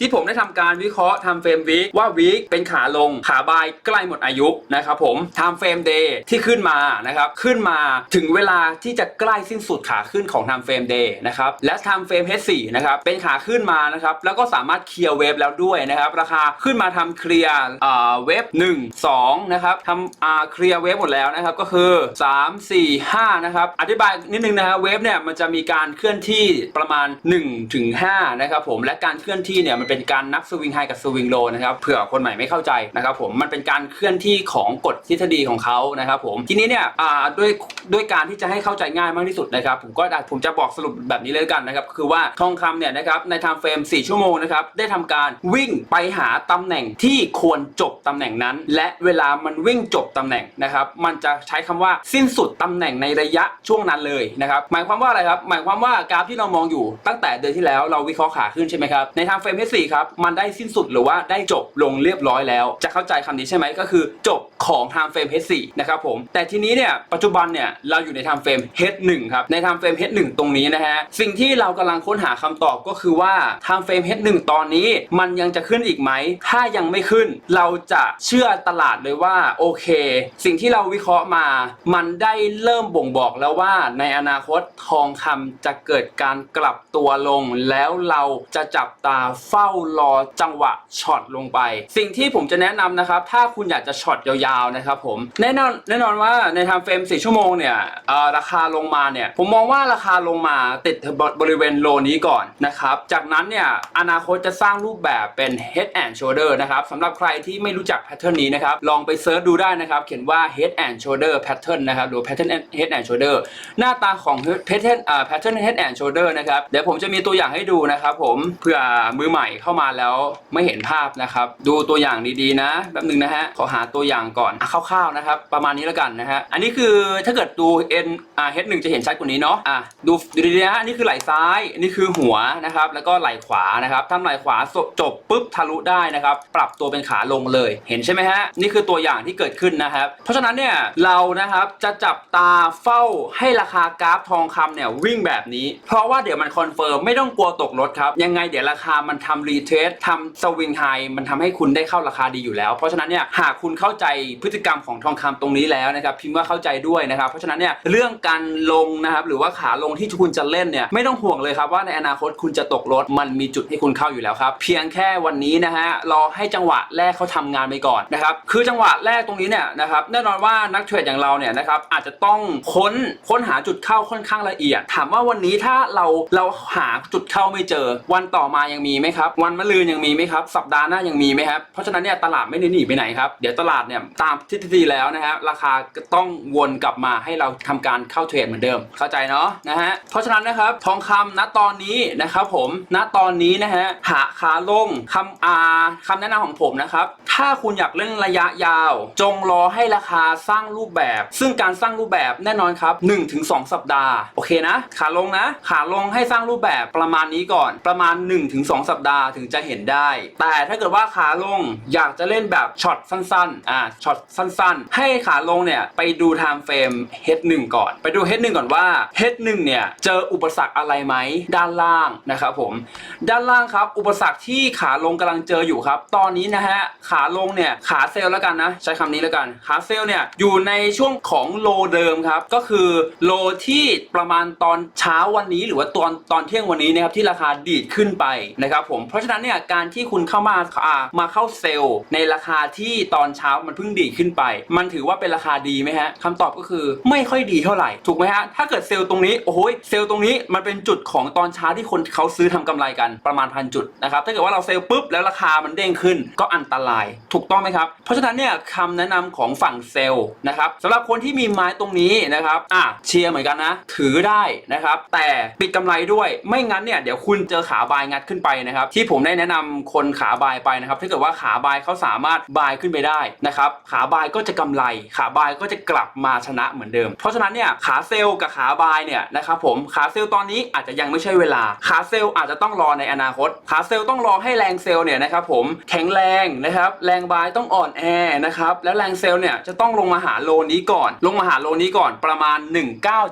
ที่ผมได้ทำการวิเคราะห์ทำเฟรมวีคว่าวีคเป็นขาลงขาบายใกล้หมดอายุนะครับผมทำเฟรมเดย์ที่ขึ้นมานะครับขึ้นมาถึงเวลาที่จะใกล้สิ้นสุดขาขึ้นของทำเฟรมเดย์นะครับและทำเฟรม H4 นะครับเป็นขาขึ้นมานะครับแล้วก็สามารถเคลียร์เวฟแล้วด้วยนะครับราคาขึ้นมาทำเคลียร์เอ่าเวฟ1 2นะครับทำอ่าเคลียร์เวฟหมดแล้วนะครับก็คือ 3 4 5นะครับอธิบายนิดนึงนะฮะเวฟเนี่ยมันจะมีการเคลื่อนที่ประมาณ1ถึง5นะครับผมและการเคลื่อนที่เนี่ยมันเป็นการนับสวิงไฮกับสวิงโลนะครับเผื่อคนใหม่ไม่เข้าใจนะครับผมมันเป็นการเคลื่อนที่ของกฎทฤษฎีของเขานะครับผมทีนี้เนี่ยด้วยด้วยการที่จะให้เข้าใจง่ายมากที่สุดนะครับผมก็ผมจะบอกสรุปแบบนี้เลยกันนะครับคือว่าทองคำเนี่ยนะครับในไทม์เฟรม4 ชั่วโมงนะครับได้ทำการวิ่งไปหาตำแหน่งที่ควรจบตำแหน่งนั้น และเวลามันวิ่งจบตำแหน่งนะครับมันจะใช้คำว่าสิ้นสุดตำแหน่งในระยะช่วงนั้นเลยนะครับหมายความว่าอะไรครับหมายความว่ากราฟที่เรามองอยู่ตั้งแต่เดือนที่แล้วเราวิเคราะห์ขาขึ้นใช่ไหมครับในไทม์เฟรม4ครับ มันได้สิ้นสุดหรือว่าได้จบลงเรียบร้อยแล้ว จะเข้าใจคำนี้ใช่ไหมก็คือจบของไทม์เฟรม H4 นะครับผม แต่ทีนี้เนี่ย ปัจจุบันเนี่ย เราอยู่ในไทม์เฟรม H1 ครับ ในไทม์เฟรม H1 ตรงนี้นะฮะ สิ่งที่เรากำลังค้นหาคำตอบก็คือว่าไทม์เฟรม H1 ตอนนี้มันยังจะขึ้นอีกไหม ถ้ายังไม่ขึ้น เราจะเชื่อตลาดเลยว่า โอเค สิ่งที่เราวิเคราะห์มา มันได้เริ่มบ่งบอกแล้วว่าในอนาคตทองคำจะเกิดการกลับตัวลง แล้วเราจะจับตาเฝ้ารอจังหวะช็อตลงไป สิ่งที่ผมจะแนะนำนะครับ ถ้าคุณอยากจะช็อตยาวๆนะครับผมแน่นอนแน่นอนว่าในทม์เฟรม4ชั่วโมงเนี่ยราคาลงมาเนี่ยผมมองว่าราคาลงมาติดบริเวณโลนี้ก่อนนะครับจากนั้นเนี่ยอนาคตจะสร้างรูปแบบเป็น head and shoulder นะครับสำหรับใครที่ไม่รู้จักแพทเทิร์นนี้นะครับลองไปเซิร์ชดูได้นะครับ เขียนว่า head and shoulder pattern นะครับหรือ pattern head and shoulder หน้าตาของ pattern อ่า pattern head and shoulder นะครับเดี๋ยวผมจะมีตัวอย่างให้ดูนะครับผมเผื่อมือใหม่เข้ามาแล้วไม่เห็นภาพนะครับ ดูตัวอย่างดีๆนะแป๊บนึงนะฮะขอหาตัวอย่างก่อนอะคร่าวๆนะครับ ประมาณนี้แล้วกันนะฮะอันนี้คือถ้าเกิดดู n อ่า h 1จะเห็นชัดกว่านี้เนาะอะดูดูดีๆนะอันนี้คือไหล่ซ้าย อันนี้คือหัวนะครับ แล้วก็ไหล่ขวานะครับทำไหล่ขวาจบปุ๊บทะลุได้นะครับ ปรับตัวเป็นขาลงเลย เห็นใช่ไหมฮะนี่คือตัวอย่างที่เกิดขึ้นนะครับ เพราะฉะนั้นเนี่ยเรานะครับจะจับตาเฝ้าให้ราคากราฟทองคำเนี่ยวิ่งแบบนี้ เพราะว่าเดี๋ยวมันคอนเฟิร์มไม่ต้องกลัวตกรถครับยังไงเดี๋ยวราคามันทำรีเทสทำสวิงไฮมันทำให้คุณได้เข้าราคาดีอยู่แล้ว เพราะฉะนั้นเนี่ยหากคุณเข้าใจพฤติกรรมของทองคำตรงนี้แล้วนะครับพิมพ์ว่าเข้าใจด้วยนะครับ เพราะฉะนั้นเนี่ยเรื่องการลงนะครับหรือว่าขาลงที่คุณจะเล่นเนี่ยไม่ต้องห่วงเลยครับว่าในอนาคตคุณจะตกรถมันมีจุดให้คุณเข้าอยู่แล้วครับ เพียงแค่วันนี้นะฮะรอให้จังหวะแรกเขาทำงานไปก่อนนะครับคือจังหวะแรกตรงนี้เนี่ยนะครับแน่นอนว่านักเทรดอย่างเราเนี่ยนะครับอาจจะต้องค้นค้นหาจุดเข้าค่อนข้างละเอียด ถามว่าวันนี้ถ้าเราเราหาจุดเข้าไม่เจอ วันต่อมายังมีไหมครับวันมะรืนยังมีไหมครับ สัปดาห์หน้ายังมีไหมครับ เพราะฉะนั้นเนี่ยตลาดไม่ได้หนีไปไหนครับ เดี๋ยวตลาดเนี่ยตามทฤษฎีแล้วนะฮะราคาก็ต้องวนกลับมาให้เราทำการเข้าเทรดเหมือนเดิม เข้าใจเนาะนะฮะ เพราะฉะนั้นนะครับทองคำณตอนนี้นะครับผม ณตอนนี้นะฮะหาขาลงคำอาคำแนะนำของผมนะครับถ้าคุณอยากเล่นระยะยาว จงรอให้ราคาสร้างรูปแบบ ซึ่งการสร้างรูปแบบแน่นอนครับ1-2 สัปดาห์ โอเคนะ ขาลงนะ ขาลงให้สร้างรูปแบบประมาณนี้ก่อน ประมาณ 1-2 สัปดาห์ถึงจะเห็นได้ แต่ถ้าเกิดว่าขาลงอยากจะเล่นแบบช็อตสั้นๆอ่าช็อตสั้นๆ ให้ขาลงเนี่ยไปดูไทม์เฟรม H1 ก่อน ไปดู H1 ก่อนว่า H1 เนี่ยเจออุปสรรคอะไรไหมด้านล่างนะครับผมด้านล่างครับอุปสรรคที่ขาลงกำลังเจออยู่ครับ ตอนนี้นะฮะขาลงเนี่ยขาเซลล์แล้วกันนะใช้คำนี้แล้วกันขาเซลล์เนี่ยอยู่ในช่วงของโลเดิมครับก็คือโลที่ประมาณตอนเช้าวันนี้หรือว่าตอนตอนเที่ยงวันนี้นะครับที่ราคาดีดขึ้นไปนะครับผมเราะฉะนั้นเนี่ยการที่คุณเข้ามาอ่ามาเข้าเซลล์ในราคาที่ตอนเช้ามันเพิ่งดีขึ้นไป มันถือว่าเป็นราคาดีไหมฮะคำตอบก็คือไม่ค่อยดีเท่าไหร่ถูกไหมฮะถ้าเกิดเซลล์ตรงนี้โอ้โหเซลล์ตรงนี้มันเป็นจุดของตอนเช้าที่คนเขาซื้อทำกำไรกันประมาณพันจุดนะครับถ้าเกิดว่าเราเซลล์ปุ๊บแล้วราคามันเด้งขึ้นก็อันตราย ถูกต้องไหมครับ เพราะฉะนั้นเนี่ยคำแนะนำของฝั่งเซลล์นะครับสำหรับคนที่มีไม้ตรงนี้นะครับอะเชียร์เหมือนกันนะ ถือได้นะครับ แต่ปิดกำไรด้วยไม่งั้นเนี่ยเดี๋ยวคุณเจอขาบายงัดขึ้นไปนะครับที่ผมได้แนะนำคนขาบายไปนะครับถ้าเกิดว่าขาบายเขาสามารถบายขึ้นไปได้นะครับขาบายก็จะกำไร ขาบายก็จะกลับมาชนะเหมือนเดิม เพราะฉะนั้นเนี่ยขาเซลล์กับขาบายเนี่ยนะครับผมขาเซลล์ตอนนี้อาจจะยังไม่ใช่เวลา ขาเซลล์อาจจะต้องรอในอนาคต ขาเซลล์ต้องรอให้แรงเซลล์เนี่ยนะครับผมแข็งแรงนะครับแรงบายต้องอ่อนแอนะครับแล้วแรงเซลล์เนี่ยจะต้องลงมาหาโลนี้ก่อน ลงมาหาโลนี้ก่อนประมาณ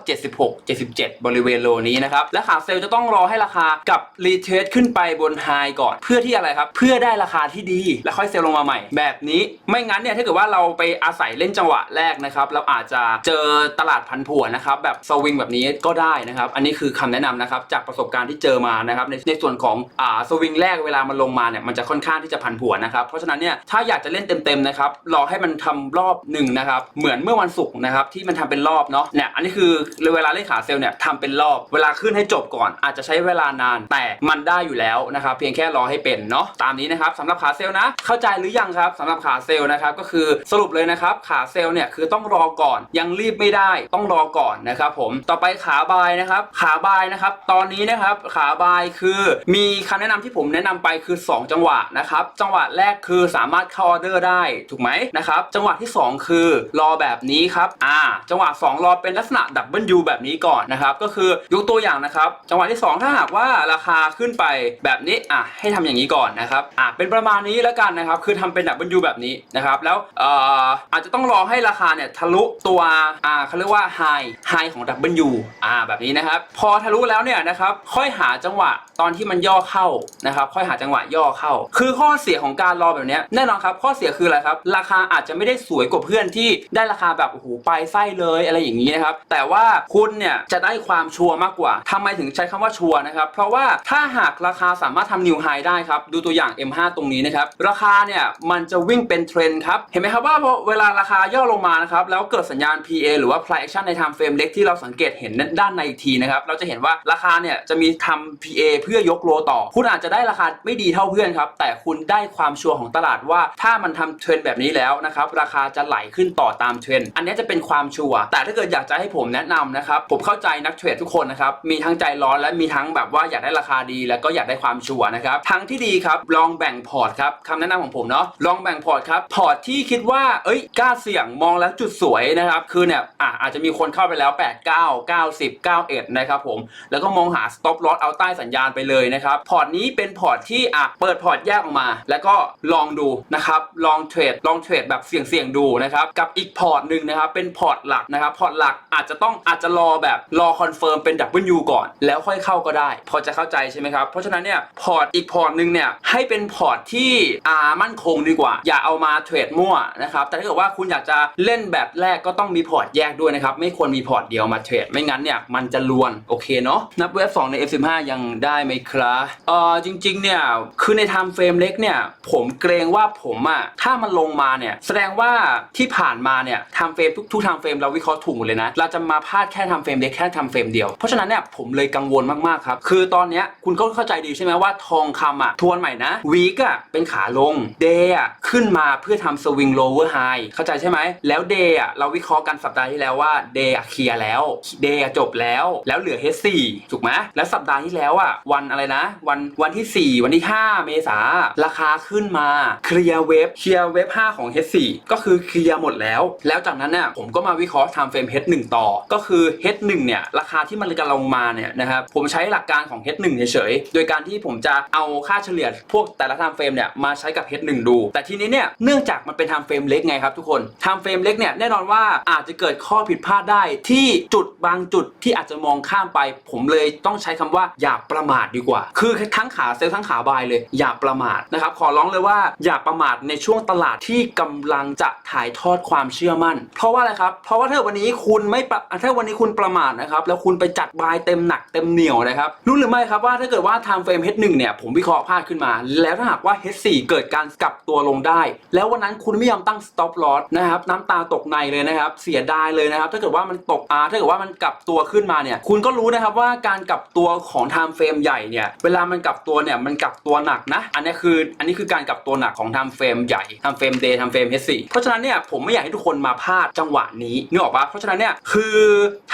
1976 77 บริเวณโลนี้นะครับและขาเซลล์จะต้องรอให้ราคากับรีเทสขึ้นไปบนไฮ high ก่อน เพื่อที่อะไรครับ เพื่อได้ราคาที่ดี แล้วค่อยเซลล์ลงมาใหม่ แบบนี้ไม่งั้นเนี่ยถ้าเกิดว่าเราไปอาศัยเล่นจังหวะแรกนะครับเราอาจจะเจอตลาดพันผวนนะครับแบบสวิงแบบนี้ก็ได้นะครับ อันนี้คือคำแนะนำนะครับจากประสบการณ์ที่เจอมานะครับในในส่วนของอ่าสวิงแรกเวลามันลงมาเนี่ยมันจะค่อนข้างที่จะพันผวนนะครับเพราะฉะนั้นเนี่ยถ้าอยากจะเล่นเต็มๆนะครับรอให้มันทำรอบหนึ่งนะครับเหมือนเมื่อวันศุกร์นะครับที่มันทำเป็นรอบเนาะเนี่ยอันนี้คือเวลาเล่นขาเซลล์เนี่ยทำเป็นรอบเวลาขึ้นให้จบก่อน อาจจะใช้เวลานานแต่มันได้อยู่แล้วนะครับพียงแค่รอให้เป็นเนาะตามนี้นะครับสำหรับขาเซลล์นะ เข้าใจหรือยังครับสำหรับขาเซลล์นะครับก็คือสรุปเลยนะครับขาเซลล์เนี่ยคือต้องรอก่อนยังรีบไม่ได้ต้องรอก่อนนะครับผมต่อไปขาบายนะครับขาบายนะครับตอนนี้นะครับขาบายคือมีคำแนะนำที่ผมแนะนำไปคือ 2 จังหวะนะครับจังหวะแรกคือสามารถเข้าออเดอร์ได้ถูกไหมนะครับจังหวะที่ 2 คือรอแบบนี้ครับอ่าจังหวะ 2 รอเป็นลักษณะดับเบิลยูแบบนี้ก่อนนะครับก็คือยกตัวอย่างนะครับจังหวะที่ 2 ถ้าหากว่าราคาขึ้นไปแบบนี้อะให้ทำอย่างนี้ก่อนนะครับอะเป็นประมาณนี้แล้วกันนะครับ คือทำเป็นดับเบิลยูแบบนี้นะครับ แล้วเอ่ออาจจะต้องรอให้ราคาเนี่ยทะลุตัวอ่าเขาเรียกว่าไฮไฮของดับเบิลยูอ่าแบบนี้นะครับ พอทะลุแล้วเนี่ยนะครับค่อยหาจังหวะตอนที่มันย่อเข้านะครับ ค่อยหาจังหวะย่อเข้า คือข้อเสียของการรอแบบนี้แน่นอนครับข้อเสียคืออะไรครับ ราคาอาจจะไม่ได้สวยกว่าเพื่อนที่ได้ราคาแบบโอ้โหปลายไส้เลยอะไรอย่างนี้นะครับ แต่ว่าคุณเนี่ยจะได้ความชัวร์มากกว่าทำไมถึงใช้คำว่าชัวร์นะครับ เพราะว่าถ้าหากราคาสามารถทำนิวไฮได้ครับ ดูตัวอย่าง M5 ตรงนี้นะครับ ราคาเนี่ยมันจะวิ่งเป็นเทรนด์ครับ เห็นไหมครับว่าพอเวลาราคาย่อลงมานะครับ แล้วเกิดสัญญาณ PA หรือว่า price action ใน time frame เล็กที่เราสังเกตเห็นด้านในอีกทีนะครับ เราจะเห็นว่าราคาเนี่ยจะมีทำ PA เพื่อยกโลต่อ คุณอาจจะได้ราคาไม่ดีเท่าเพื่อนครับ แต่คุณได้ความชัวร์ของตลาดว่า ถ้ามันทำเทรนด์แบบนี้แล้วนะครับ ราคาจะไหลขึ้นต่อตามเทรนด์ อันนี้จะเป็นความชัวร์ แต่ถ้าเกิดอยากจะให้ผมแนะนำนะครับ ผมเข้าใจนักเทรดทุกคนนะครับ มีทั้งใจร้อนและมีทั้งแบบว่าอยากได้ราคาดีแล้วก็อยากได้ความชัวร์นะครับทางที่ดีครับลองแบ่งพอร์ตครับคำแนะนำของผมเนาะลองแบ่งพอร์ตครับพอร์ตที่คิดว่าเอ้ยกล้าเสี่ยงมองแล้วจุดสวยนะครับคือเนี่ยอะอาจจะมีคนเข้าไปแล้ว 8 9 90 91นะครับผมแล้วก็มองหา stop loss เอาใต้สัญญาณไปเลยนะครับพอร์ตนี้เป็นพอร์ตที่อะเปิดพอร์ตแยกออกมา แล้วก็ลองดูนะครับลองเทรดลองเทรดแบบเสี่ยงๆดูนะครับกับอีกพอร์ตหนึ่งนะครับเป็นพอร์ตหลักนะครับพอร์ตหลักอาจจะต้องอาจจะรอแบบรอคอนเฟิร์มเป็น W ก่อน แล้วค่อยเข้าก็ได้ พอจะเข้าใจใช่ไหมครับเพราะฉะนั้นเนี่ยพอร์ตอีกพอร์ตหนึ่งเนี่ยให้เป็นพอร์ตที่อ่ามั่นคงดีกว่า อย่าเอามาเทรดมั่วนะครับแต่ถ้าเกิดว่าคุณอยากจะเล่นแบบแรกก็ต้องมีพอร์ตแยกด้วยนะครับไม่ควรมีพอร์ตเดียวมาเทรดไม่งั้นเนี่ยมันจะลวนโอเคเนาะนับเว็บ2ใน F15 ยังได้ไหมครับเออจริงๆเนี่ยคือในไทม์เฟรมเล็กเนี่ยผมเกรงว่าผมอะถ้ามันลงมาเนี่ยแสดงว่าที่ผ่านมาเนี่ยไทม์เฟรมทุกทุกไทม์เฟรมเราวิเคราะห์ถูกหมดเลยนะเราจะมาพลาดแค่ไทม์เฟรมเล็กแค่ไทม์เฟรมเดียวเพราะฉะนั้นเนี่ยผมเลยกังวลมากๆครับคือตอนเนี้ยคุณก็เข้าใจดีใช่ไหมว่าทองคำอะทวนใหม่นะวีกอะเป็นขาลงเดย์อะขึ้นมาเพื่อทำสวิงโลเวอร์ไฮเข้าใจใช่ไหม แล้วเดย์อะเราวิเคราะห์กันสัปดาห์ที่แล้วว่าเดย์อะเคลียร์แล้วเดย์จบแล้ว แล้วเหลือ H4 ถูกไหมแล้วสัปดาห์ที่แล้วอะวันอะไรนะ วันวันที่ 4 วันที่ 5 เมษาราคาขึ้นมาเคลียร์เว็บเคลียร์เว็บ5ของ H4 ก็คือเคลียร์หมดแล้ว แล้วจากนั้นเนี่ยผมก็มาวิเคราะห์ time frame H1 ต่อ ก็คือ H1 เนี่ยราคาที่มันกำลังลงมาเนี่ยนะครับผมใช้หลักการของ H1 เฉยๆโดยการที่ผมจะเอาค่าเฉลี่ยพวกแต่ละ time frame เนี่ยมาใช้กับ H1 ดู แต่ทีนี้เนี่ยเนื่องจากมันเป็น time frame เล็กไงครับทุกคน time frame เล็กเนี่ยแน่นอนว่าอาจจะเกิดข้อผิดพลาดได้ที่จุดบางจุดที่อาจจะมองข้ามไป ผมเลยต้องใช้คำว่าอย่าประมาทดีกว่า คือทั้งขาเซลล์ทั้งขาบายเลย อย่าประมาทนะครับขอร้องเลยว่าอย่าประมาทในช่วงตลาดที่กำลังจะถ่ายทอดความเชื่อมั่น เพราะว่าอะไรครับเพราะว่าถ้าวันนี้คุณไม่ถ้าวันนี้คุณประมาทนะครับแล้วคุณไปจัดบายเต็มหนักเต็มเหนียวนะครับรู้หรือไม่ครับว่าถ้าเกิดว่า time frame H1 เนี่ยผมวิเคราะห์พลาดขึ้นมา แล้วถ้าหากว่า H4 เกิดการกลับตัวลงได้ แล้ววันนั้นคุณไม่ยอมตั้ง stop loss นะครับน้ำตาตกในเลยนะครับ เสียดายเลยนะครับ ถ้าเกิดว่ามันตกอาถ้าเกิดว่ามันกลับตัวขึ้นมาเนี่ย คุณก็รู้นะครับว่าการกลับตัวของ time frame ใหญ่เนี่ย เวลามันกลับตัวเนี่ยมันกลับตัวหนักนะ อันนี้คืออันนี้คือการกลับตัวหนักของ time frame ใหญ่ time frame day time frame H4 เพราะฉะนั้นเนี่ยผมไม่อยากให้ทุกคนมาพลาดจังหวะนี้นึกออกปะเพราะฉะนั้นเนี่ยคือ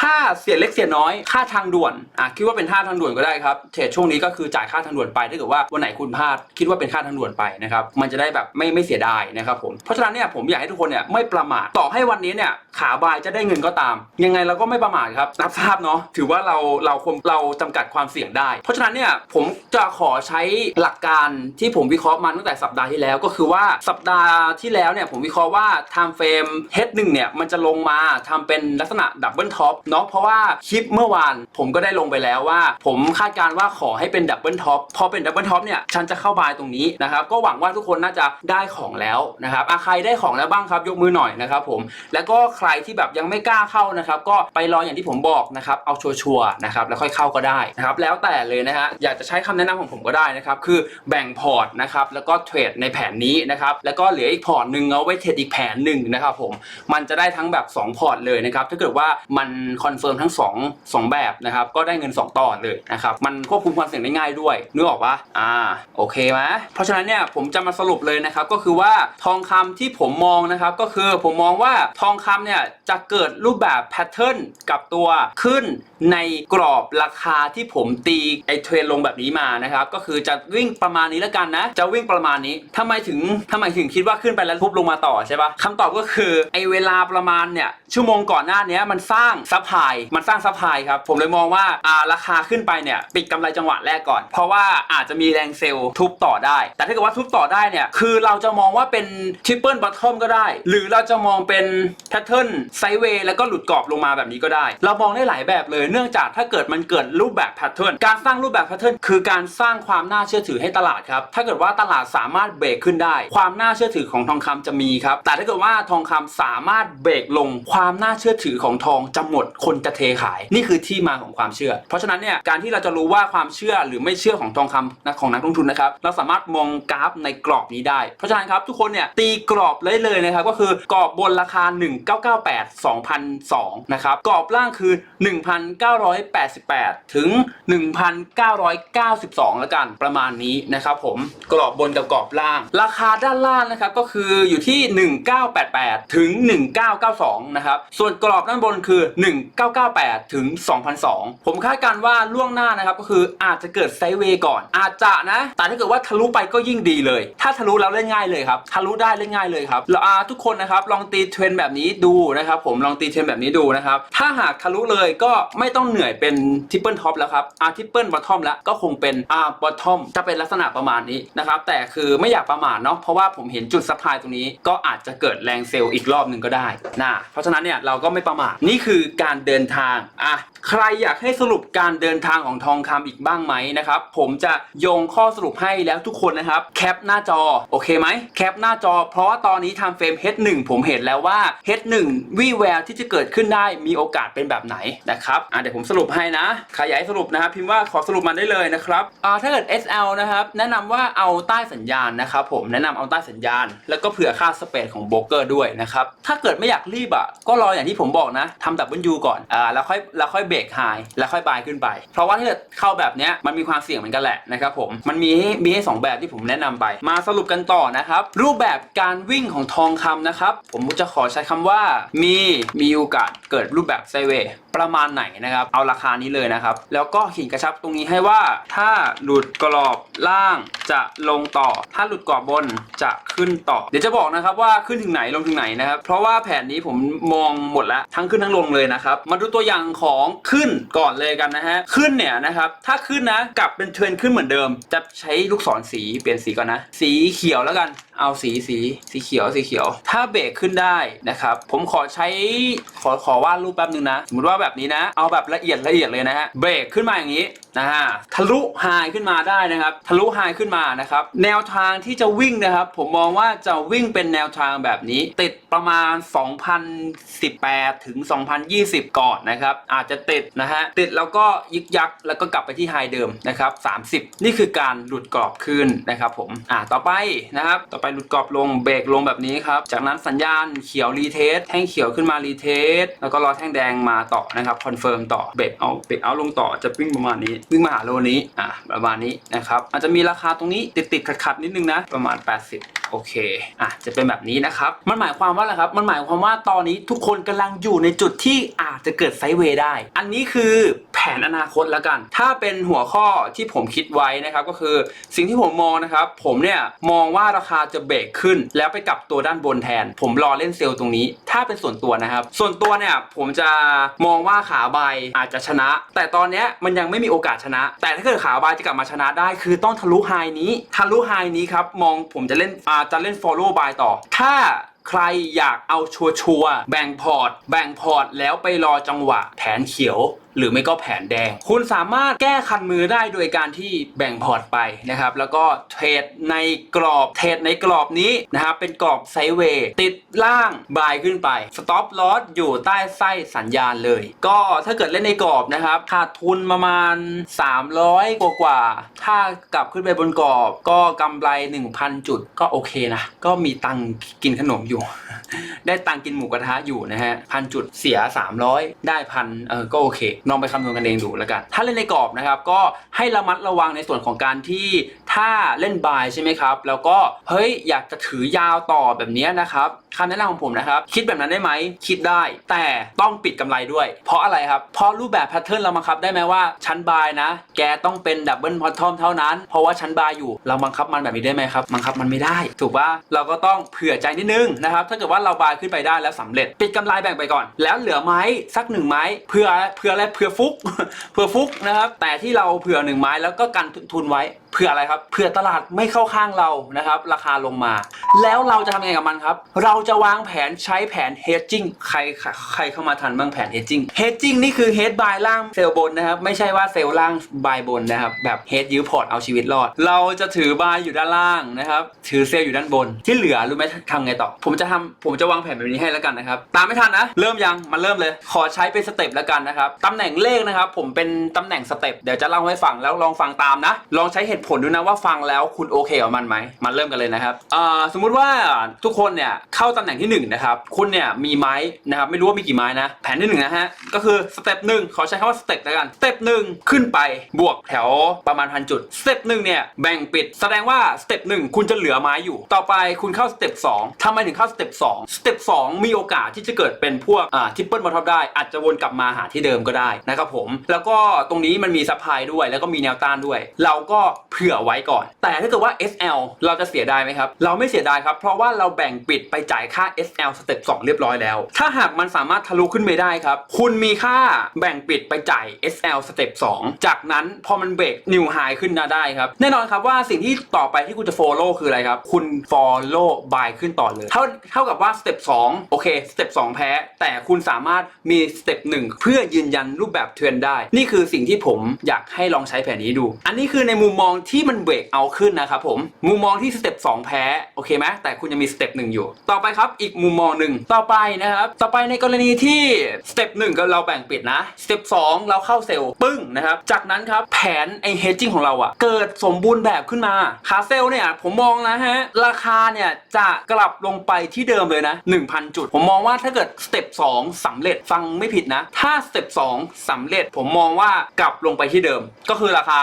ถ้าเสียเล็กเสียน้อยค่าทางด่วนอะคิดว่าเป็นค่าทางด่วนก็ได้ครับเทรดช่วงนี้ก็คือจ่ายค่าทางด่วนไปถ้าเกิดว่าวันไหนคุณพลาดคิดว่าเป็นค่าทางด่วนไปนะครับมันจะได้แบบไม่ไม่เสียดายนะครับผมเพราะฉะนั้นเนี่ยผมอยากให้ทุกคนเนี่ยไม่ประมาทต่อให้วันนี้เนี่ยขาบายจะได้เงินก็ตาม ยังไงเราก็ไม่ประมาทครับรับทราบเนาะถือว่าเราเราควรเราจำกัดความเสี่ยงได้ เพราะฉะนั้นเนี่ยผมจะขอใช้หลักการที่ผมวิเคราะห์มาตั้งแต่สัปดาห์ที่แล้วก็คือว่าสัปดาห์ที่แล้วเนี่ยผมวิเคราะห์ว่า time frame H1 เนี่ยมันจะลงมาทำเป็นลักษณะดับเบิลท็อปเนาะเพราะว่าคลิปเมื่อวานผมก็ได้ลงไปแล้วว่า ผมคาดการณ์ว่าขอให้เป็นดับเบิลท็อปพอเป็นดับเบิลท็อปเนี่ยฉันจะเข้าบายตรงนี้นะครับก็หวังว่าทุกคนน่าจะได้ของแล้วนะครับอะใครได้ของแล้วบ้างครับยกมือหน่อยนะครับผมแล้วก็ใครที่แบบยังไม่กล้าเข้านะครับก็ไปรออย่างที่ผมบอกนะครับเอาชัวร์ๆนะครับแล้วค่อยเข้าก็ได้นะครับแล้วแต่เลยนะฮะอยากจะใช้คำแนะนำของผมก็ได้นะครับคือแบ่งพอร์ตนะครับแล้วก็เทรดในแผนนี้นะครับแล้วก็เหลืออีกพอร์ตหนึ่งเอาไว้เทรดอีกแผนหนึ่งนะครับผมมันจะได้ทั้งแบบ 2 พอร์ตเลยนะครับถ้าเกิดว่ามันคอนเฟิร์มทั้ง 2 2 แบบนะครับก็ได้เงิน 2 ต่อเลยนะครับมันควบคุมความเสี่ยงได้ง่ายด้วยนึกออกปะอ่า โอเคไหมเพราะฉะนั้นเนี่ยผมจะมาสรุปเลยนะครับ ก็คือว่าทองคำที่ผมมองนะครับ ก็คือผมมองว่าทองคำเนี่ยจะเกิดรูปแบบแพทเทิร์นกับตัวขึ้นในกรอบราคาที่ผมตีไอเทรนลงแบบนี้มานะครับ ก็คือจะวิ่งประมาณนี้แล้วกันนะ จะวิ่งประมาณนี้ทำไมถึงทำไมถึงคิดว่าขึ้นไปแล้วทุบลงมาต่อใช่ปะคำตอบก็คือไอเวลาประมาณเนี่ยชั่วโมงก่อนหน้านี้มันสร้างซัพพลายมันสร้างซัพพลายครับผมเลยมองว่าอ่าราคาขึ้นไปเนี่ยปิดกำไรจังหวะแรกก่อน เพราะว่าอาจจะมีแรงเซลล์ทุบต่อได้ แต่ถ้าเกิดว่าทุบต่อได้เนี่ย คือเราจะมองว่าเป็นทริปเปิลบัตทอมก็ได้ หรือเราจะมองเป็นแพทเทิร์นไซเวย์แล้วก็หลุดกรอบลงมาแบบนี้ก็ได้ เรามองได้หลายแบบเลยเนื่องจากถ้าเกิดมันเกิดรูปแบบแพทเทิร์นการสร้างรูปแบบแพทเทิร์นคือการสร้างความน่าเชื่อถือให้ตลาดครับถ้าเกิดว่าตลาดสามารถเบรกขึ้นได้ ความน่าเชื่อถือของทองคำจะมีครับแต่ถ้าเกิดว่าทองคำสามารถเบรกลงความน่าเชื่อถือของทองจะหมดคนจะเทขาย นี่คือที่มาของความเชื่อ เพราะฉะนั้นเนี่ยการที่เราจะรู้ว่าความเชื่อหรือไม่เชื่อของทองคำนะของนักลงทุนนะครับ เราสามารถมองกราฟในกรอบนี้ได้ เพราะฉะนั้นครับทุกคนเนี่ยตีกรอบเลยเลยนะครับก็คือกรอบบนราคา 1998 2002นะครับกรอบล่างคือ 1988 ถึง 1992 แล้วกันประมาณนี้นะครับผมกรอบบนกับกรอบล่าง ราคาด้านล่างนะครับก็คืออยู่ที่ 1988 ถึง 1992 นะครับส่วนกรอบด้านบนคือ 1998 ถึง 2002 ผมคาดการณ์ว่าล่วงหน้านะครับก็คืออาจจะเกิดไซเวย์ก่อนอาจจะนะ แต่ถ้าเกิดว่าทะลุไปก็ยิ่งดีเลย ถ้าทะลุแล้วเล่นง่ายเลยครับ ทะลุได้เล่นง่ายเลยครับแล้วอ่าทุกคนนะครับลองตีเทรนแบบนี้ดูนะครับผมลองตีเทรนแบบนี้ดูนะครับ ถ้าหากทะลุเลยก็ไม่ต้องเหนื่อยเป็นทิปเปิลท็อปแล้วครับอาทิปเปิลบอททอมแล้วก็คงเป็นอาบอททอมจะเป็นลักษณะประมาณนี้นะครับ แต่คือไม่อยากประมาทเนาะเพราะว่าผมเห็นจุดซัพพลายตรงนี้ ก็อาจจะเกิดแรงเซลล์อีกรอบหนึ่งก็ได้นะเพราะฉะนั้นเนี่ยเราก็ไม่ประมาทนี่คือการเดินทางอะใครอยากให้สรุปการเดินทางของทองคำอีกบ้างไหมนะครับผมจะโยงข้อสรุปให้แล้วทุกคนนะครับแคปหน้าจอโอเคไหมแคปหน้าจอ เพราะว่าตอนนี้ทำเฟรม H1 ผมเห็นแล้วว่า H1 วีแววที่จะเกิดขึ้นได้มีโอกาสเป็นแบบไหนนะครับอะเดี๋ยวผมสรุปให้นะใครอยากให้สรุปนะครับ พิมพ์ว่าขอสรุปมาได้เลยนะครับอ่าถ้าเกิด SL นะครับแนะนำว่าเอาใต้สัญญาณนะครับผมแนะนำเอาใต้สัญญาณ แล้วก็เผื่อค่าสเปซของโบรกเกอร์ด้วยนะครับถ้าเกิดไม่อยากรีบอะก็รออย่างที่ผมบอกนะทำดับเบิลยูก่อนอ่าแล้วค่อยแล้วค่อยเบรกไฮแล้วค่อยบายขึ้นไป เพราะว่าถ้าเกิดเข้าแบบเนี้ยมันมีความเสี่ยงเหมือนกันแหละนะครับผมมันมีมีให้สองแบบที่ผมแนะนำไป มาสรุปกันต่อนะครับ รูปแบบการวิ่งของทองคำนะครับ ผมจะขอใช้คำว่ามีมีโอกาสเกิดรูปแบบไซเวย์ ประมาณไหนนะครับ เอาราคานี้เลยนะครับ แล้วก็ขีดกระชับตรงนี้ให้ว่า ถ้าหลุดกรอบล่างจะลงต่อ ถ้าหลุดกรอบบนจะขึ้นต่อ เดี๋ยวจะบอกนะครับว่าขึ้นถึงไหนลงถึงไหนนะครับ เพราะว่าแผนนี้ผมมองหมดแล้วทั้งขึ้นทั้งลงเลยนะครับ มาดูตัวอย่างของขึ้นก่อนเลยกันนะฮะ ขึ้นเนี่ยนะครับ ถ้าขึ้นนะกลับเป็นเทรนขึ้นเหมือนเดิม จะใช้ลูกศรสีเปลี่ยนสีก่อนนะ สีเขียวแล้วกัน เอาสีสีสีเขียวสีเขียว ถ้าเบรกขึ้นได้นะครับ ผมขอใช้ขอขอวาดรูปแป๊บนึงนะ สมมติว่าแบบนี้นะ เอาแบบละเอียดละเอียดเลยนะฮะ เบรกขึ้นมาอย่างนี้นะฮะ ทะลุไฮขึ้นมาได้นะครับ ทะลุไฮขึ้นมานะครับ แนวทางที่จะวิ่งนะครับ ผมมองว่าจะวิ่งเป็นแนวทางแบบนี้ ติดประมาณ 2018 ถึง 2020 ก่อนนะครับ อาจจะติดนะฮะ ติดแล้วก็ยึกยักแล้วก็กลับไปที่ไฮเดิมนะครับ 30 นี่คือการหลุดกรอบขึ้นนะครับผม อ่า ต่อไปนะครับ ต่อไปหลุดกรอบลงเบรกลงแบบนี้ครับจากนั้นสัญญาณเขียวรีเทสแท่งเขียวขึ้นมารีเทสแล้วก็รอแท่งแดงมาต่อนะครับคอนเฟิร์มต่อเบรกเอาเบรกเอาลงต่อจะวิ่งประมาณนี้วิ่งมาหาโลนี้อ่าประมาณนี้นะครับอาจจะมีราคาตรงนี้ติดติดขัดขัดๆนิดนึงนะประมาณ 80 โอเคอะจะเป็นแบบนี้นะครับ มันหมายความว่าอะไรครับ มันหมายความว่าตอนนี้ทุกคนกำลังอยู่ในจุดที่อาจจะเกิดไซด์เวย์ได้ อันนี้คือแผนอนาคตแล้วกัน ถ้าเป็นหัวข้อที่ผมคิดไว้นะครับก็คือสิ่งที่ผมมองนะครับ ผมเนี่ยมองว่าราคาจะเบรกขึ้น แล้วไปกลับตัวด้านบนแทน ผมรอเล่นเซลล์ตรงนี้ ถ้าเป็นส่วนตัวนะครับ ส่วนตัวเนี่ยผมจะมองว่าขาใบาอาจจะชนะ แต่ตอนนี้มันยังไม่มีโอกาสชนะ แต่ถ้าเกิดขาใบาจะกลับมาชนะได้ คือต้องทะลุไฮนี้ ทะลุไฮนี้ครับมองผมจะเล่นอาจะเล่น follow buy ต่อ ถ้าใครอยากเอาชัวชัวร์ๆแบ่งพอร์ต แบ่งพอร์ตแล้วไปรอจังหวะแผนเขียวหรือไม่ก็แผนแดง คุณสามารถแก้คันมือได้โดยการที่แบ่งพอร์ตไปนะครับ แล้วก็เทรดในกรอบเทรดในกรอบนี้นะครับ เป็นกรอบไซเวย์ติดล่างบายขึ้นไปสต็อปลอสอยู่ใต้ไส้สัญญาณเลย ก็ถ้าเกิดเล่นในกรอบนะครับขาดทุนประมาณ 300 กว่ากว่า ถ้ากลับขึ้นไปบนกรอบก็กำไร 1,000 จุดก็โอเคนะ ก็มีตังกินขนมอยู่ ได้ตังกินหมูกระทะอยู่นะฮะพันจุดเสีย 300 ได้พันเออก็โอเคลองไปคำนวณกันเองดูแล้วกัน ถ้าเล่นในกรอบนะครับก็ให้ระมัดระวังในส่วนของการที่ถ้าเล่นบายใช่ไหมครับ แล้วก็เฮ้ยอยากจะถือยาวต่อแบบนี้นะครับ คำแนะนำของผมนะครับ คิดแบบนั้นได้ไหมคิดได้ แต่ต้องปิดกำไรด้วย เพราะอะไรครับ เพราะรูปแบบแพทเทิร์นเราบังคับได้ไหมว่าชั้นบายนะ แกต้องเป็นดับเบิลพอททอมเท่านั้น เพราะว่าชั้นบายอยู่ เราบังคับมันแบบนี้ได้ไหมครับ บังคับมันไม่ได้ ถูกปะเราก็ต้องเผื่อใจนิดนึงนะครับ ถ้าเกิดว่าเราบายขึ้นไปได้แล้วสำเร็จ ปิดกำไรแบ่งไปก่อน แล้วเหลือไม้สักหนึ่งไม้เผื่อเผื่ออะไรเผื่อฟุกเผื่อฟุกนะครับ แต่ที่เราเผื่อหนึ่งไม้แล้วก็กันทุนไว้เพื่ออะไรครับเพื่อตลาดไม่เข้าข้างเรานะครับ ราคาลงมา แล้วเราจะทำยังไงกับมันครับ เราจะวางแผนใช้แผน hedging ใครใครเข้ามาทันบ้างแผน hedging hedging นี่คือ head buy ล่างเซลล์บนนะครับ ไม่ใช่ว่าเซลล์ล่าง buy บนนะครับ แบบ head ยื้อพอร์ตเอาชีวิตรอด เราจะถือ buy อยู่ด้านล่างนะครับ ถือเซลล์อยู่ด้านบน ที่เหลือรู้ไหมทำไงต่อ ผมจะทำผมจะวางแผนแบบนี้ให้แล้วกันนะครับตามไม่ทันนะ เริ่มยังมาเริ่มเลย ขอใช้เป็นสเต็ปแล้วกันนะครับตำแหน่งเลขนะครับ ผมเป็นตำแหน่งสเต็ปเดี๋ยวจะเล่าให้ฟังแล้วลองฟังตามนะ ลองใช้เหตุผลดูนะว่าฟังแล้วคุณโอเคกับมันไหมมาเริ่มกันเลยนะครับสมมุติว่าทุกคนเนี่ยเข้าตำแหน่งที่หนึ่งนะครับคุณเนี่ยมีไม้นะครับไม่รู้ว่ามีกี่ไม้นะแผนที่หนึ่งนะฮะก็คือสเต็ปหนึ่งขอใช้คำว่าสเต็ปแล้วกันสเต็ปหนึ่งขึ้นไปบวกแถวประมาณพันจุดสเต็ปหนึ่งเนี่ยแบ่งปิด แสดงว่าสเต็ปหนึ่งคุณจะเหลือไม้อยู่ ต่อไปคุณเข้าสเต็ปสองทำไมถึงเข้าสเต็ปสองสเต็ปสองมีโอกาสที่จะเกิดเป็นพวกอ่าทิปเปิลบอทท็อปได้อาจจะวนกลับมาหาที่เดิมก็ได้นะครับผม แล้วก็ตรงนี้มันมีซัพพลายด้วยแล้วก็มีแนวต้านด้วย เราก็เผื่อไว้ก่อน แต่ถ้าเกิดว่า SL เราจะเสียดายไหมครับ เราไม่เสียดายครับ เพราะว่าเราแบ่งปิดไปจ่ายค่า SL สเต็ป2เรียบร้อยแล้ว ถ้าหากมันสามารถทะลุขึ้นไปได้ครับ คุณมีค่าแบ่งปิดไปจ่าย SL สเต็ป2จากนั้นพอมันเบรกนิวไฮขึ้นมาได้ครับ แน่นอนครับว่าสิ่งที่ต่อไปที่คุณจะ follow คืออะไรครับ คุณ follow buy ขึ้นต่อเลย เท่าเท่ากับว่าสเต็ป2โอเคสเต็ป2แพ้ แต่คุณสามารถมีสเต็ป1เพื่อยืนยันรูปแบบเทรนได้ นี่คือสิ่งที่ผมอยากให้ลองใช้แผนนี้ดู อันนี้คือในมุมมองที่มันเบรกเอาขึ้นนะครับผมมุมมองที่สเต็ป2แพ้โอเคไหมแต่คุณยังมีสเต็ป1อยู่ ต่อไปครับอีกมุมมองหนึ่งต่อไปนะครับต่อไปในกรณีที่สเต็ป1ก็เราแบ่งปิดนะสเต็ป2เราเข้าเซลล์ปึ้งนะครับจากนั้นครับแผนไอเฮดจิ้งของเราอะเกิดสมบูรณ์แบบขึ้นมาขาเซลเนี่ยผมมองนะฮะราคาเนี่ยจะกลับลงไปที่เดิมเลยนะ 1,000 จุด ผมมองว่าถ้าเกิดสเต็ป2สำเร็จฟังไม่ผิดนะ ถ้าสเต็ป2สำเร็จผมมองว่ากลับลงไปที่เดิม ก็คือราคา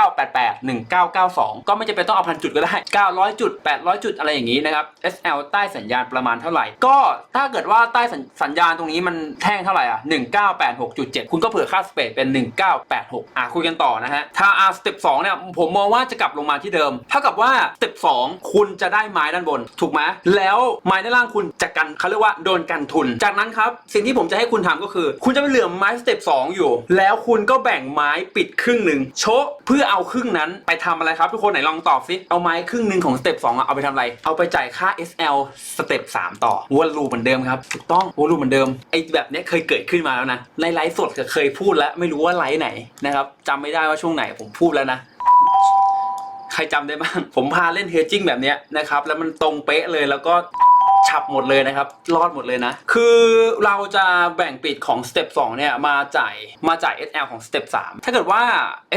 1988 1992 ก็ไม่จำเป็นต้องเอาพันจุดก็ได้ 900 จุด 800 จุดอะไรอย่างนี้นะครับ SL ใต้สัญญาณประมาณเท่าไหร่ ก็ถ้าเกิดว่าใต้สัญญาณตรงนี้มันแท่งเท่าไหร่อะ 1986.7 คุณก็เผื่อค่าสเปรดเป็น 1986 อะคุยกันต่อนะฮะ ถ้าอะสเต็ป2เนี่ยผมมองว่าจะกลับลงมาที่เดิม เท่ากับว่าสเต็ป2คุณจะได้ไม้ด้านบน ถูกไหมแล้วไม้ด้านล่างคุณจะกันเขาเรียกว่าโดนกันทุน จากนั้นครับสิ่งที่ผมจะให้คุณทำก็คือ คุณจะไปเหลือไม้สเต็ป2อยู่ แล้วคุณก็แบ่งไม้ปิดครึ่งหนึ่งโชะเพื่อเอาครึ่งนั้นไปทำอะไรครับ ทุกคนไหนลองตอบสิเอาไม้ครึ่งหนึ่งของสเต็ป2อะเอาไปทำอะไร เอาไปจ่ายค่า SL สเต็ป3ต่อวนลูปเหมือนเดิมครับถูกต้องวนลูปเหมือนเดิมไอ้แบบเนี้ยเคยเกิดขึ้นมาแล้วนะในไลฟ์สดก็เคยพูดแล้วไม่รู้ว่าไลฟ์ไหนนะครับจำไม่ได้ว่าช่วงไหนผมพูดแล้วนะใครจำได้บ้าง ผมพาเล่นเฮจิ้งแบบเนี้ยนะครับ แล้วมันตรงเป๊ะเลยแล้วก็ ฉับหมดเลยนะครับรอดหมดเลยนะ คือเราจะแบ่งปิดของสเต็ป2เนี่ยมาจ่ายมาจ่าย SL ของสเต็ป3ถ้าเกิดว่า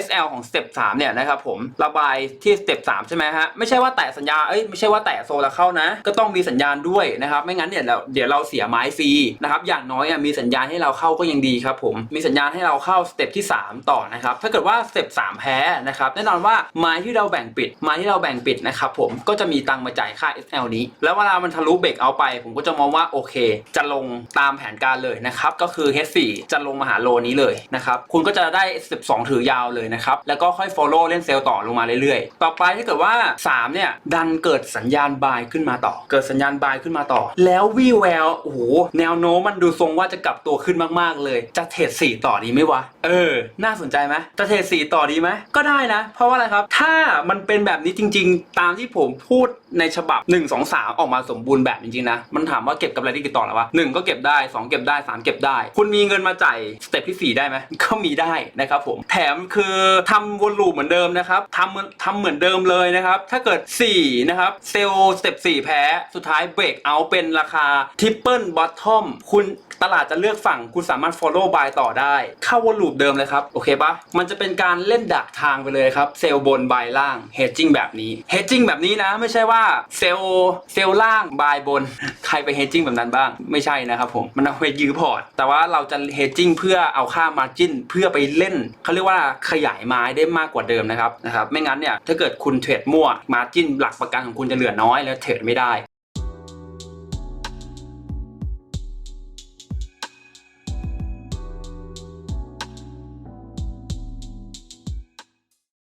SL ของสเต็ป3เนี่ยนะครับผมระบายที่สเต็ป3ใช่ไหมฮะไม่ใช่ว่าแตะสัญญาเอ้ยไม่ใช่ว่าแตะโซลแล้วเข้านะ ก็ต้องมีสัญญาณด้วยนะครับไม่งั้นเนี่ยเราเดี๋ยวเราเสียไม้ฟรีนะครับอย่างน้อยอะมีสัญญาณให้เราเข้าก็ยังดีครับผมมีสัญญาณให้เราเข้าสเต็ปที่ 3 ต่อนะครับถ้าเกิดว่าสเต็ป3แพ้นะครับแน่นอนว่าไม้ที่เราแบ่งปิดไม้ที่เราแบ่งปิดนะครับผมก็จะมีตังมาจ่ายค่า SL นี้ แล้วเวลามันทะลุเบรกเอาไป ผมก็จะมองว่าโอเค จะลงตามแผนการเลยนะครับ ก็คือ H4 จะลงมาหาโลนี้เลยนะครับ คุณก็จะได้ 12 ถือยาวเลยนะครับ แล้วก็ค่อย follow เล่นเซลล์ต่อลงมาเรื่อยๆ ต่อไปถ้าเกิดว่า 3 เนี่ย ดันเกิดสัญญาณบายขึ้นมาต่อ เกิดสัญญาณบายขึ้นมาต่อ แล้ววีแววโอ้โหแนวโน้มมันดูทรงว่าจะกลับตัวขึ้นมากๆเลย จะเทรด4ต่อดีไหมวะเออ น่าสนใจไหมจะเทรด4ต่อดีไหมก็ได้นะ เพราะว่าอะไรครับ ถ้ามันเป็นแบบนี้จริง ๆ ตามที่ผมพูดในฉบับ 1 2 3 ออกมาสมบูรณ์แบบริงๆนะมันถามว่าเก็บกำไรได้กี่ต่อแล้ววะหนึ่งก็เก็บได้สองเก็บได้สามเก็บได้ คุณมีเงินมาจ่ายสเต็ปที่สี่ได้ไหมก็มีได้นะครับผมแถมคือทำวนลูปเหมือนเดิมนะครับทำทำเหมือนเดิมเลยนะครับ ถ้าเกิด 4 นะครับ เซลล์สเต็ป4แพ้ สุดท้ายเบรกเอาเป็นราคาทิปเปิลบอททอมคุณตลาดจะเลือกฝั่งคุณสามารถ follow buy ต่อได้ เข้าวนลูปเดิมเลยครับ โอเคปะมันจะเป็นการเล่นดักทางไปเลยครับ เซลล์บน buy ล่าง hedging แบบนี้ hedging แบบนี้นะ ไม่ใช่ว่าเซลล์เซลล์ล่าง buy บนใครไปเฮดจิ้งแบบนั้นบ้าง ไม่ใช่นะครับผม มันเอาไปยื้อพอร์ต แต่ว่าเราจะเฮดจิ้งเพื่อเอาค่ามาร์จิ้นเพื่อไปเล่น เขาเรียกว่าขยายไม้ได้มากกว่าเดิมนะครับ นะครับ ไม่งั้นเนี่ย ถ้าเกิดคุณเทรดมั่ว มาร์จิ้นหลักประกันของคุณจะเหลือน้อยแล้วเทรดไม่ได้